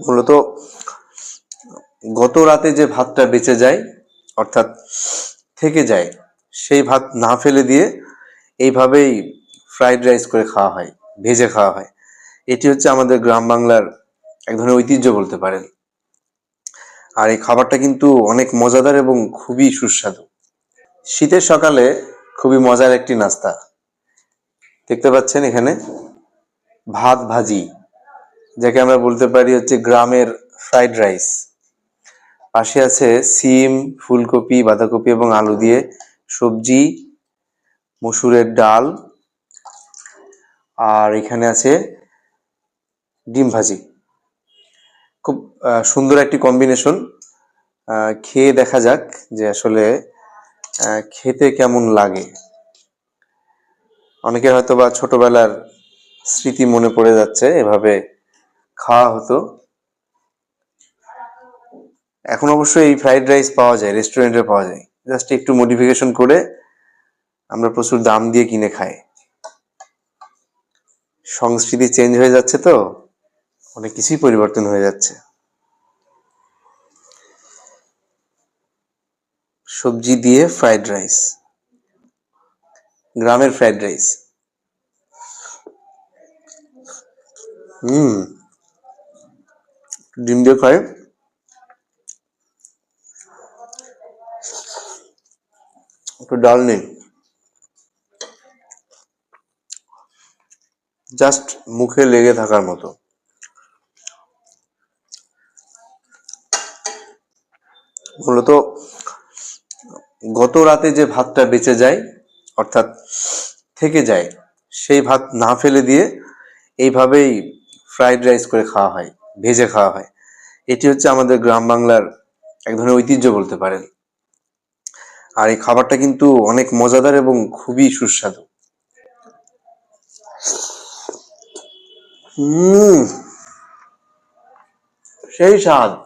মূলত গত রাতে যে ভাতটা বেঁচে যায়, অর্থাৎ থেকে যায়, সেই ভাত না ফেলে দিয়ে এইভাবেই ফ্রাইড রাইস করে খাওয়া হয়, ভেজে খাওয়া হয়। এটি হচ্ছে আমাদের গ্রাম বাংলার এক ধরনের ঐতিহ্য বলতে পারেন। আর এই খাবারটা কিন্তু অনেক মজাদার এবং খুবই সুস্বাদু। শীতের সকালে খুবই মজার একটি নাস্তা। দেখতে পাচ্ছেন এখানে ভাত ভাজি। যাকে আমরা বলতে পারি হচ্ছে গ্রামের ফ্রাইড রাইস। পাশে আছে সিম, ফুলকপি, বাঁধাকপি এবং আলু দিয়ে সবজি, মসুরের ডাল, আর এখানে আছে ডিম ভাজি। খুব সুন্দর একটি কম্বিনেশন। খেয়ে দেখা যাক যে আসলে খেতে কেমন লাগে। অনেকের হয়তো বা ছোটবেলার স্মৃতি মনে পড়ে যাচ্ছে এভাবে খাওয়া হতো। এখন অবশ্য এই ফ্রাইড রাইস পাওয়া যায় রেস্টুরেন্টে পাওয়া যায়। জাস্ট একটু মডিফিকেশন করে আমরা প্রচুর দাম দিয়ে কিনে খাই। সংস্কৃতি চেঞ্জ হয়ে যাচ্ছে তো, অনেক কিছুই পরিবর্তন হয়ে যাচ্ছে। সবজি দিয়ে ফ্রাইড রাইস গ্রামের ফ্রাইড রাইস হুম। ডিম দিয়ে খাই। একটু ডাল নেই। জাস্ট মুখে লেগে থাকার মতো। মূলত গত রাতে যে ভাতটা বেঁচে যায়, অর্থাৎ থেকে যায়, সেই ভাত না ফেলে দিয়ে এইভাবেই ফ্রাইড রাইস করে খাওয়া হয়। ভেজে খাওয়া হয়। এটি হচ্ছে আমাদের গ্রাম বাংলার এক ধরনের ঐতিহ্য বলতে পারেন। আর এই খাবারটা কিন্তু অনেক মজাদার এবং খুবই সুস্বাদু। সেই স্বাদ।